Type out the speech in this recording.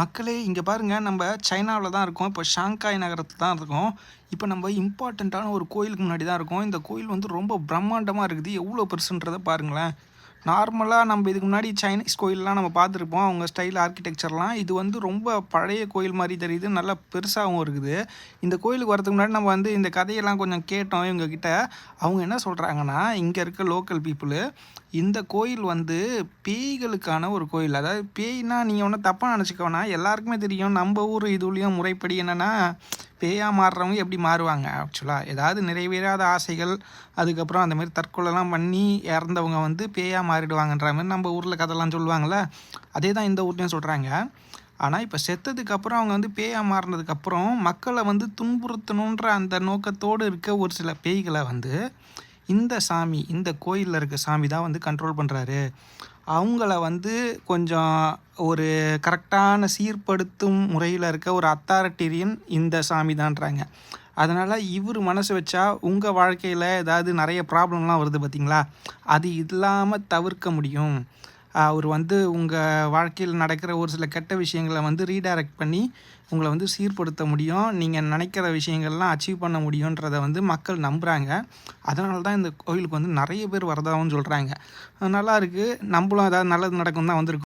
மக்களே இங்கே பாருங்கள் நம்ம சைனாவில் தான் இருக்கோம். இப்போ ஷாங்காய் நகரத்தில் தான் இருக்கோம். இப்போ நம்ம இம்பார்ட்டண்ட்டான ஒரு கோயிலுக்கு முன்னாடி தான் இருக்கோம். இந்த கோயில் வந்து ரொம்ப பிரம்மாண்டமாக இருக்குது. எவ்வளோ பெருசுன்றதை பாருங்களேன். நார்மலாக நம்ம இதுக்கு முன்னாடி சைனீஸ் கோயிலெலாம் நம்ம பார்த்துருப்போம். அவங்க ஸ்டைல் ஆர்கிடெக்சர்லாம் இது வந்து ரொம்ப பழைய கோயில் மாதிரி தெரியுது. நல்லா பெருசாகவும் இருக்குது. இந்த கோயிலுக்கு வரதுக்கு முன்னாடி நம்ம வந்து இந்த கதையெல்லாம் கொஞ்சம் கேட்டோம் இவங்கக்கிட்ட அவங்க என்ன சொல்கிறாங்கன்னா இங்கே இருக்க லோக்கல் பீப்புளு இந்த கோயில் வந்து பேய்களுக்கான ஒரு கோயில். அதாவது பேய்னா நீங்கள் ஒன்றும் தப்பாக நினச்சிக்கோனா எல்லாருக்குமே தெரியும். நம்ம ஊர் இதுலேயும் முறைப்படி என்னென்னா பேயாக மாறுறவங்க எப்படி மாறுவாங்க? ஆக்சுவலாக ஏதாவது நிறைவேறாத ஆசைகள் அதுக்கப்புறம் அந்த மாதிரி தற்கொலைலாம் பண்ணி இறந்தவங்க வந்து பேயாக மாறிடுவாங்கன்ற மாதிரி நம்ம ஊரில் கதைலாம் சொல்லுவாங்கள்ல அதே தான் இந்த ஊர்லேயும் சொல்கிறாங்க ஆனால் இப்போ செத்ததுக்கப்புறம் அவங்க வந்து பேயாக மாறினதுக்கப்புறம் மக்களை வந்து துன்புறுத்தணுன்ற அந்த நோக்கத்தோடு இருக்க ஒரு சில பேய்களை வந்து இந்த சாமி இந்த கோயிலில் இருக்க சாமி தான் வந்து கண்ட்ரோல் பண்ணுறாரு அவங்கள வந்து கொஞ்சம் ஒரு கரெக்டான சீர்படுத்தும் முறையில் இருக்க ஒரு அத்தாரிட்டேரியன் இந்த சாமி தான்றாங்க. அதனால் இவர் மனசு வச்சா உங்கள் வாழ்க்கையில் ஏதாவது நிறைய ப்ராப்ளம்லாம் வருது பார்த்தீங்களா அது இல்லாமல் தவிர்க்க முடியும். அவர் வந்து உங்கள் வாழ்க்கையில் நடக்கிற ஒரு சில கெட்ட விஷயங்களை வந்து ரீடைரக்ட் பண்ணி உங்களை வந்து சீர்படுத்த முடியும். நீங்கள் நினைக்கிற விஷயங்கள்லாம் அச்சீவ் பண்ண முடியுன்றதை வந்து மக்கள் நம்புகிறாங்க அதனால தான் இந்த கோயிலுக்கு வந்து நிறைய பேர் வரதாகவும் சொல்கிறாங்க நல்லா இருக்குது நம்மளும் ஏதாவது நல்லது நடக்கும் தான் வந்திருக்கோம்.